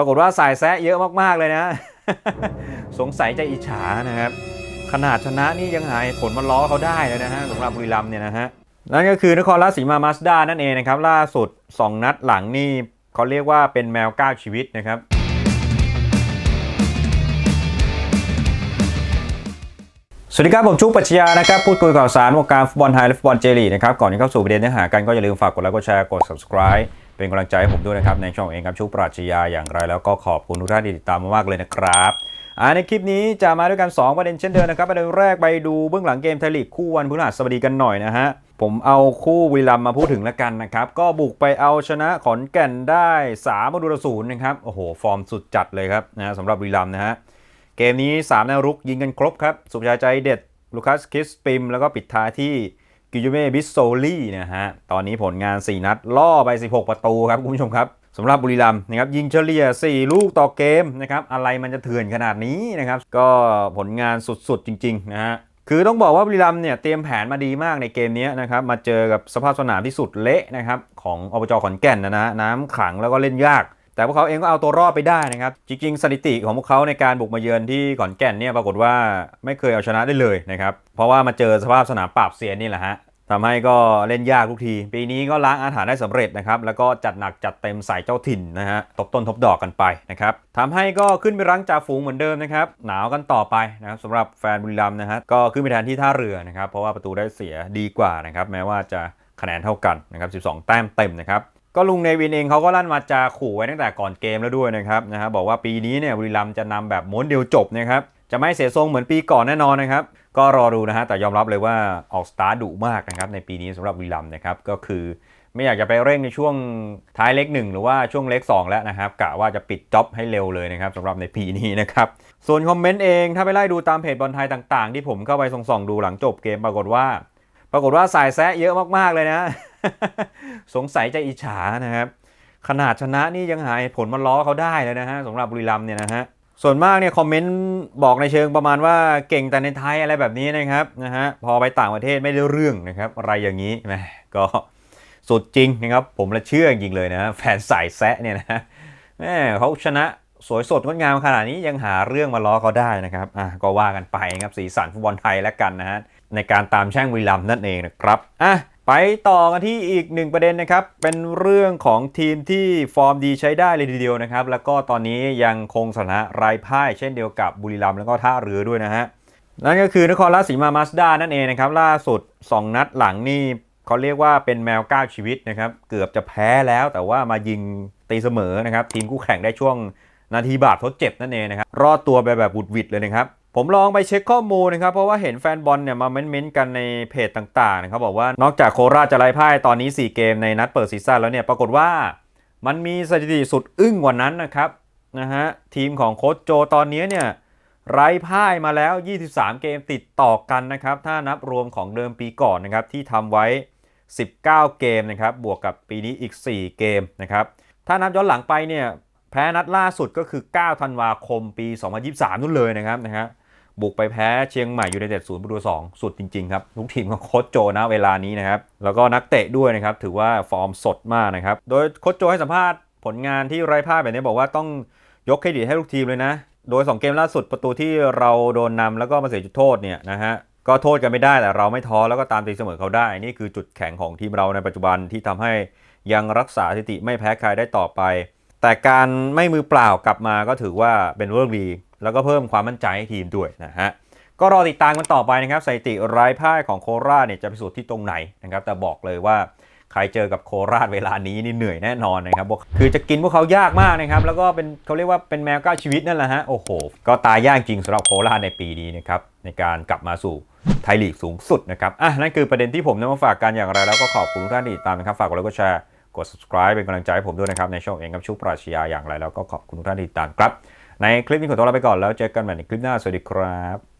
ปรากฏว่าสายแซะเยอะมากๆเลยนะ สงสัยจะอิจฉานะครับ ขนาดชนะนี่ยังหายผลมาล้อเขาได้เลยนะฮะสำหรับบุรีรัมย์เนี่ยนะฮะนั่นก็คือนครราชสีมามาสด้านั่นเองนะครับ ล่าสุด 2 นัดหลังนี่เขาเรียกว่าเป็นแมว 9 ชีวิตนะครับสวัสดีครับ ผมชุกปัชญานะครับพูดคุยข่าวสารวงการฟุตบอลไทยและฟุตบอลเจลีนะครับก่อนที่เข้าสู่ประเด็นเนื้อหากันก็อย่าลืมฝากกดไลค์กดแชร์กด subscribe เป็นกำลังใจให้ผมด้วยนะครับในช่องเองครับชุกปรัชญาอย่างไร แล้วก็ขอบคุณทุกท่านที่ติดตามมามากเลยนะครับอ่าในคลิปนี้จะมาด้วยกัน 2 ประเด็นเช่นเดิมนะครับประเด็นแรกไปดูเบื้องหลังเกมไทยลีกคู่วันพฤหัสบดีกันหน่อยนะฮะผมเอาคู่บุรีรัมมาพูดถึงแล้วกันนะครับ ก็บุกไปเอาชนะขอนแก่นได้3ประตูต่อศูนย์นะครับโอ้โห ฟอร์มสุดจัดเลยครับนะสำหรับบุรีรัมนะฮะเกมนี้ 3 แนวรุกยิงกันครบครับ สุภชัยใจเด็ดลูคัสคิสปิมแล้วก็ปิดท้ายที่ กิโยเม่บิสโซลี่นะฮะ ตอนนี้ผลงาน 4 นัด ล่อไป 16 ประตูครับคุณผู้ชมครับสำหรับบุรีรัมย์นะครับยิงเฉลี่ย 4 ลูกต่อเกมนะครับอะไรมันจะเถื่อนขนาดนี้นะครับก็ผลงานสุดๆจริงๆนะฮะคือต้องบอกว่าบุรีรัมย์เนี่ยเตรียมแผนมาดีมากในเกมนี้นะครับมาเจอกับสภาพสนามที่สุดเละนะครับของอบจขอนแก่นนะนะน้ำขังแล้วก็เล่นยาก แต่พวกเขาเองก็เอาตัวรอดไปได้นะครับ จริงๆ สถิติของพวกเขาในการบุกมาเยือนที่ขอนแก่นเนี่ยปรากฏว่าไม่เคยเอาชนะได้เลยนะครับ เพราะว่ามาเจอสภาพสนามปราบเซียนนี่แหละฮะทำให้ก็เล่นยากทุกที ปีนี้ก็ล้างอาถรรพ์ได้สำเร็จนะครับ แล้วก็จัดหนักจัดเต็มใส่เจ้าถิ่นนะฮะ ตบต้นทบดอกกันไปนะครับทำให้ก็ขึ้นไปรั้งจ่าฝูงเหมือนเดิมนะครับ หนาวกันต่อไปนะครับสำหรับแฟนบุรีรัมย์นะฮะ ก็ขึ้นไปแทนที่ท่าเรือนะครับ เพราะว่าประตูได้เสียดีกว่านะครับ แม้ว่าจะคะแนนเท่ากันนะครับ 12 แต้มเต็มนะครับ ก็ลุงเนวินเองเขาก็ลั่นมาจาขู่ไว้ตั้งแต่ก่อนเกมแล้วด้วยนะครับนะฮะบอกว่าปีนี้เนี่ยบุรีรัมย์จะนำแบบม้วนเดียวจบนะครับจะไม่เสียทรงเหมือนปีก่อนแน่นอนนะครับ ก็รอดูนะฮะแต่ยอมรับเลยว่าออกสตาร์ดุมากนะครับในปีนี้สำหรับบุรีรัมย์นะครับก็คือไม่อยากจะไปเร่งในช่วงท้ายเล็กหนึ่งหรือว่าช่วงเล็ก 2 แล้วนะครับกะว่าจะปิดจ็อบให้เร็วเลยนะครับสำหรับในปีนี้นะครับส่วนคอมเมนต์เองถ้าไปไล่ดูตามเพจบอลไทยต่าง ๆ ที่ผมเข้าไปส่องๆดูหลังจบเกมปรากฏว่า ปรากฏว่าสายแซะเยอะมากๆเลยนะ สงสัยจะอิจฉานะครับ ขนาดชนะนี่ยังหายผลมาล้อเขาได้เลยนะฮะสำหรับบุรีรัมเนี่ยนะฮะส่วนมากเนี่ยคอมเมนต์บอกในเชิงประมาณว่าเก่งแต่ในไทยอะไรแบบนี้นะครับนะฮะพอไปต่างประเทศไม่ได้เรื่องนะครับอะไรอย่างนี้แหมก็สุดจริงนะครับผมละเชื่อจริงเลยนะแฟนสายแซะเนี่ยนะแมเขาชนะสวยสดงดงามขนาดนี้ยังหาเรื่องมาล้อเขาได้นะครับอะก็ว่ากันไปครับสีสันฟุตบอลไทยแล้วกันนะฮะ ในการตามแช่งบุรีรัมนั่นเองนะครับอะไปต่อกันที่อีกหนึ่งประเด็นนะครับ เป็นเรื่องของทีมที่ฟอร์มดีใช้ได้เลยทีเดียวนะครับ แล้วก็ตอนนี้ยังคงสถานะไร้พ่ายเช่นเดียวกับบุรีรัมย์แล้วก็ท่าเรือด้วยนะฮะ นั่นก็คือนครราชสีมามาสด้านั่นเองนะครับ ล่าสุด 2 นัดหลังนี่เขาเรียกว่าเป็นแมว9ชีวิตนะครับ เกือบจะแพ้แล้วแต่ว่ามายิงตีเสมอนะครับ ทีมคู่แข่งได้ช่วงนาทีบาปทดเจ็บนั่นเองนะครับ รอดตัวไปแบบบุดวิดเลยนะครับ ผมลองไปเช็คข้อมูลนะครับ เพราะว่าเห็นแฟนบอลเนี่ยมาเม้นต์กันในเพจต่างๆนะครับบอกว่านอกจากโคราชจะไร้พ่ายตอนนี้ 4 เกมในนัดเปิดซีซั่นแล้วเนี่ยปรากฏว่ามันมีสถิติสุดอึ้งกว่านั้นนะครับนะฮะทีมของโค้ชโจตอนนี้เนี่ยไร้พ่ายมาแล้ว 23 เกมติดต่อกันนะครับ ถ้านับรวมของเดิมปีก่อนนะครับที่ทำไว้ 19 เกมนะครับบวกกับปีนี้อีก 4 เกมนะครับถ้านับย้อนหลังไปเนี่ย แพ้นัดล่าสุดก็คือ 9 ธันวาคมปี 2023 นู่นเลยนะครับนะฮะบุกไปแพ้เชียงใหม่ยูไนเต็ดศูนย์ประตูสองสุดจริง ๆ ครับทุกทีมของโค้ชโจนะเวลานี้นะครับ แล้วก็นักเตะด้วยนะครับ ถือว่าฟอร์มสดมากนะครับ โดยโค้ชโจให้สัมภาษณ์ผลงานที่ไร้พ่ายแบบนี้บอกว่าต้องยกเครดิตให้ทุกทีมเลยนะ โดย 2 เกมล่าสุดประตูที่เราโดนนำแล้วก็มาเสียจุดโทษเนี่ยนะฮะก็โทษกันไม่ได้แต่เราไม่ท้อแล้วก็ตามตีเสมอเขาได้ นี่คือจุดแข็งของทีมเราในปัจจุบันที่ทำให้ยังรักษาสถิติไม่แพ้ใครได้ต่อไป แต่การไม่มือเปล่ากลับมาก็ถือว่าเป็นเรื่องดี แล้วก็เพิ่มความมั่นใจให้ทีมด้วยนะฮะก็รอติดตามกันต่อไปนะครับสถิติไร้พ่ายของโคราชเนี่ยจะไปสู่ที่ตรงไหนนะครับแต่บอกเลยว่าใครเจอกับโคราชเวลานี้นี่เหนื่อยแน่นอนนะครับบอกคือจะกินพวกเขายากมากนะครับ แล้วก็เป็นเขาเรียกว่าเป็นแมวก้าวชีวิตนั่นแหละฮะ โอ้โห ก็ตายยากจริงสำหรับโคราชในปีนี้นะครับ ในการกลับมาสู่ไทยลีกสูงสุดนะครับ อะ นั่นคือประเด็นที่ผมนำมาฝากกันอย่างไรแล้วก็ขอบคุณทุกท่านที่ติดตามนะครับ ฝากกดไลค์กดแชร์ กด subscribe เป็นกำลังใจให้ผมด้วยนะครับ ในช่องเองกับชุบปราชญาอย่างไรแล้วก็ขอบคุณทุกท่านที่ติดตามครับ ในคลิปนี้ขอตัวลาไปก่อนแล้วเจอกันใหม่ในคลิปหน้าสวัสดีครับ